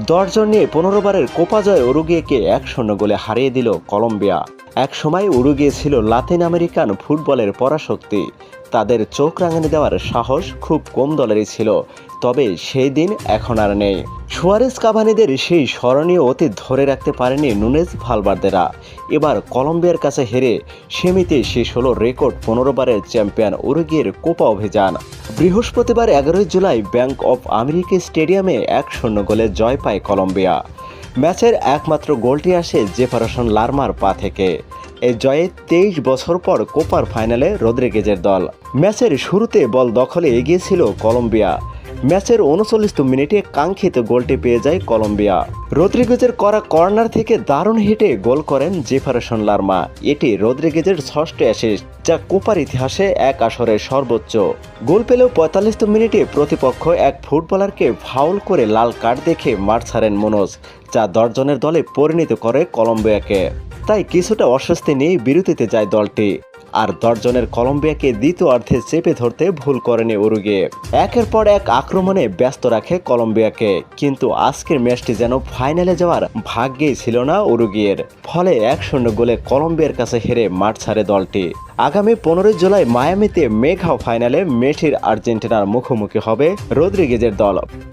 দশজন নিয়ে পনেরো বারের কোপা জয় উরুগুয়েকে এক শূন্য গোলে হারিয়ে দিল কলম্বিয়া। এক সময় উরুগিয়ে ছিল লাতিন আমেরিকান ফুটবলের পরাশক্তি। তাদের চোখ রাঙানি দেওয়ার সাহস খুব কম দলেরই ছিল। তবে সেই দিন এখন আর নেই। সুয়ারেস কাভানিদের সেই স্মরণীয় অতীত ধরে রাখতে পারেনি নুনেজ ভালবার্দেরা। এবার কলম্বিয়ার কাছে হেরে সেমিতে শেষ হলো রেকর্ড পনেরো বারের চ্যাম্পিয়ন উরুগিয়ের কোপা অভিযান। বৃহস্পতিবার এগারোই জুলাই ব্যাংক অফ আমেরিকা স্টেডিয়ামে এক শূন্য গোলে জয় পায় কলম্বিয়া। ম্যাচের একমাত্র গোলটি আসে জেফারসন লার্মার পা থেকে। এই জয়ে তেইশ বছর পর কোপার ফাইনালে রদ্রিগেজের দল। ম্যাচের শুরুতে বল দখলে এগিয়েছিল কলম্বিয়া। ম্যাচের উনচল্লিশতম মিনিটে কাঙ্ক্ষিত গোলটি পেয়ে যায় কলম্বিয়া। রদ্রিগেজের করা কর্নার থেকে দারুণ হিটে গোল করেন জেফারসন লার্মা। এটি রদ্রিগেজের ষষ্ঠ অ্যাসিস্ট যা কোপার ইতিহাসে এক আসরের সর্বোচ্চ। গোল পেলেও পঁয়তাল্লিশতম মিনিটে প্রতিপক্ষ এক ফুটবলারকে ফাউল করে লাল কার্ড দেখে মাঠ ছাড়েন মনোজ, যা দশজনের দলে পরিণত করে কলম্বিয়াকে। তাই কিছুটা অস্বস্তি নিয়ে বিরতিতে যায় দলটি। আর দশজনের কলম্বিয়াকে দ্বিতীয়ার্ধে চেপে ধরতে ভুল করেনি উরুগে একের পর এক আক্রমণে ব্যস্ত রাখে কলম্বিয়াকে। কিন্তু আজকের ম্যাচটি যেন ফাইনালে যাওয়ার ভাগ্যেই ছিল না উরুগিয়ের। ফলে এক শূন্য গোলে কলম্বিয়ার কাছে হেরে মাঠ ছাড়ে দলটি। আগামী পনেরোই জুলাই মায়ামিতে মেঘাও ফাইনালে মেসির আর্জেন্টিনার মুখোমুখি হবে রদ্রিগেজের দল।